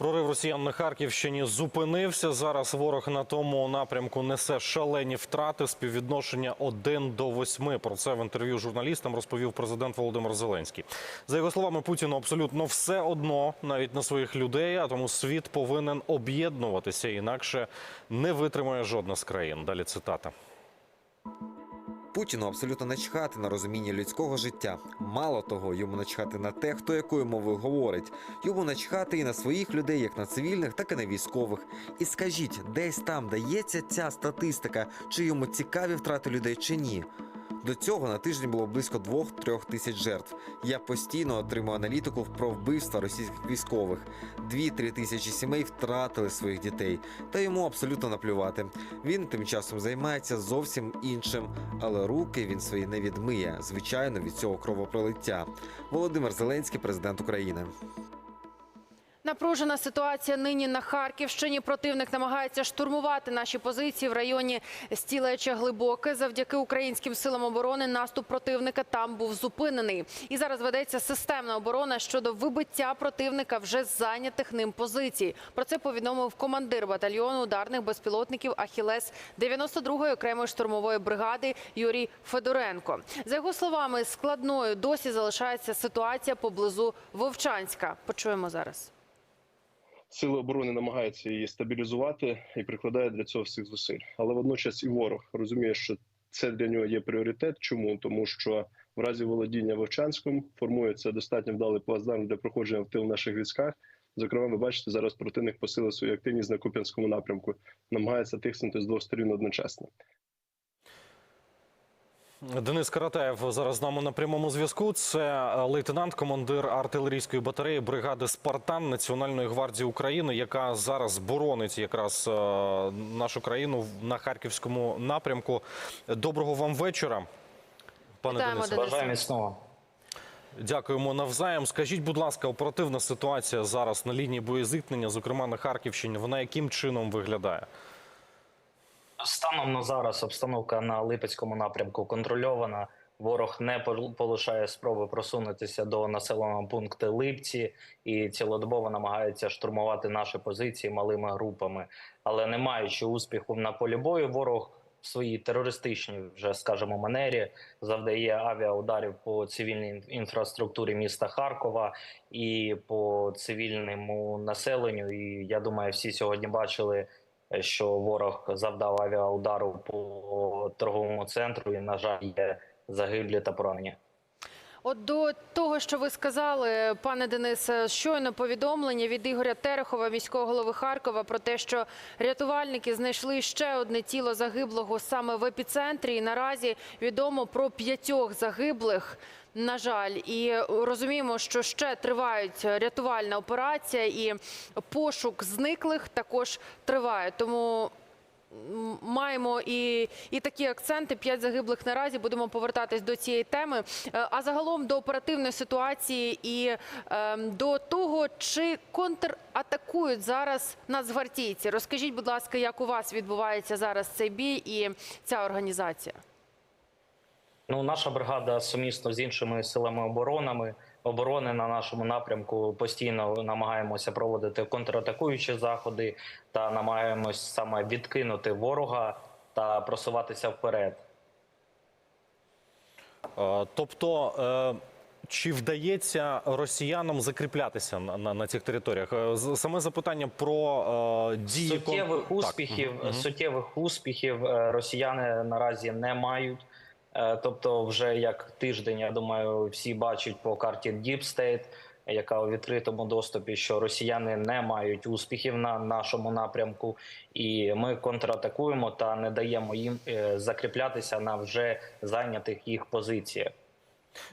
Прорив росіян на Харківщині зупинився. Зараз ворог на тому напрямку несе шалені втрати. Співвідношення 1 до 8. Про це в інтерв'ю журналістам розповів президент Володимир Зеленський. За його словами, Путіну абсолютно все одно, навіть на своїх людей. А тому світ повинен об'єднуватися, інакше не витримає жодна з країн. Далі цитата. Путіну абсолютно начхати на розуміння людського життя. Мало того, йому начхати на те, хто якою мовою говорить. Йому начхати і на своїх людей, як на цивільних, так і на військових. І скажіть, десь там дається ця статистика, чи йому цікаві втрати людей чи ні. До цього на тиждень було близько 2-3 тисяч жертв. Я постійно отримую аналітику про вбивства російських військових. 2-3 тисячі сімей втратили своїх дітей, та йому абсолютно наплювати. Він тим часом займається зовсім іншим, але руки він свої не відмиє, звичайно, від цього кровопролиття. Володимир Зеленський, президент України. Напружена ситуація нині на Харківщині. Противник намагається штурмувати наші позиції в районі Стілеча Глибоке. Завдяки українським силам оборони наступ противника там був зупинений. І зараз ведеться системна оборона щодо вибиття противника вже зайнятих ним позицій. Про це повідомив командир батальйону ударних безпілотників Ахілес 92-ї окремої штурмової бригади Юрій Федоренко. За його словами, складною досі залишається ситуація поблизу Вовчанська. Почуємо зараз. Сили оборони намагаються її стабілізувати і прикладають для цього всіх зусиль. Але водночас і ворог розуміє, що це для нього є пріоритет. Чому тому, що в разі володіння Вовчанськом формується достатньо вдалий плацдарм для проходження в тил наших військах. Зокрема, ви бачите, зараз противник посилив свою активність на Куп'янському напрямку, намагається тиснути з двох сторін одночасно. Денис Каратаєв зараз з нами на прямому зв'язку. Це лейтенант, командир артилерійської батареї бригади Спартан Національної гвардії України, яка зараз боронить якраз е, нашу країну на харківському напрямку. Доброго вам вечора, пане Денисе. Денис. Бажаю міцного. Дякуємо навзаєм. Скажіть, будь ласка, оперативна ситуація зараз на лінії боєзіткнення, зокрема на Харківщині, вона яким чином виглядає? Станом на зараз обстановка на Липецькому напрямку контрольована. Ворог не полишає спроби просунутися до населеного пункту Липці і цілодобово намагається штурмувати наші позиції малими групами. Але не маючи успіху на полі бою, ворог в своїй терористичній, вже скажімо, манері завдає авіаударів по цивільній інфраструктурі міста Харкова і по цивільному населенню. І я думаю, всі сьогодні бачили що ворог завдав авіаудару по торговому центру, і на жаль, є загиблі та поранені. От до того, що ви сказали, пане Денисе, щойно повідомлення від Ігоря Терехова, міського голови Харкова, про те, що рятувальники знайшли ще одне тіло загиблого саме в епіцентрі. І наразі відомо про п'ятьох загиблих. На жаль, і розуміємо, що ще тривають рятувальна операція, і пошук зниклих також триває. Тому маємо і, і такі акценти. П'ять загиблих наразі. Будемо повертатись до цієї теми. Е, А загалом до оперативної ситуації і е, до того, чи контратакують зараз нацгвардійці. Розкажіть, будь ласка, як у вас відбувається зараз цей бій і ця організація? Ну, наша бригада сумісно з іншими силами оборонами оборони на нашому напрямку постійно намагаємося проводити контратакуючі заходи та намагаємось саме відкинути ворога та просуватися вперед. Е, Тобто, е, чи вдається росіянам закріплятися на, на, на цих територіях? Е, Саме запитання про е, дії суттєвих Так, успіхів, мгм. суттєвих успіхів росіяни наразі не мають. Е, Тобто, вже як тиждень, я думаю, всі бачать по карті Deep State, яка у відкритому доступі, що росіяни не мають успіхів на нашому напрямку, і ми контратакуємо та не даємо їм е, закріплятися на вже зайнятих їх позиціях.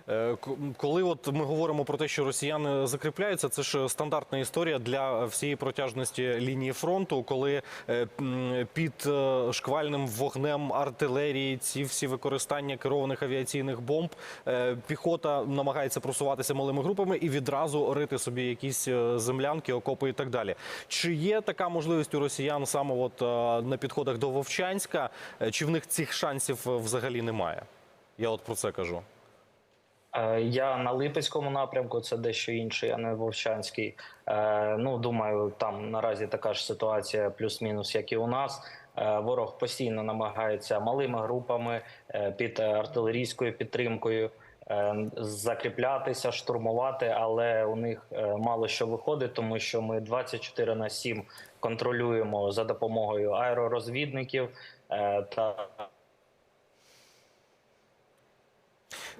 Е, Коли от ми говоримо про те, що росіяни закріпляються, це ж стандартна історія для всієї протяжності лінії фронту, коли е, під е, шквальним вогнем артилерії, ці всі використання керованих авіаційних бомб, піхота намагається просуватися малими групами і відразу рити собі якісь землянки, окопи і так далі. Чи є така можливість у росіян саме от на підходах до Вовчанська, чи в них цих шансів взагалі немає? Я от про це кажу. Е, Я на Липецькому напрямку, це дещо інший, а не Вовчанський. Е, Ну, думаю, там наразі така ж ситуація, плюс-мінус, як і у нас. Е, Ворог постійно намагається малими групами під артилерійською підтримкою закріплятися, штурмувати, але у них мало що виходить, тому що ми 24 на 7 контролюємо за допомогою аеророзвідників та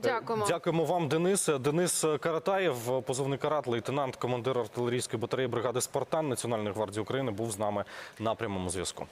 Дякуємо. Дякуємо вам, Денис. Денис Каратаєв, позивний карат, лейтенант, командир артилерійської батареї бригади Спартан Національної гвардії України, був з нами на прямому зв'язку.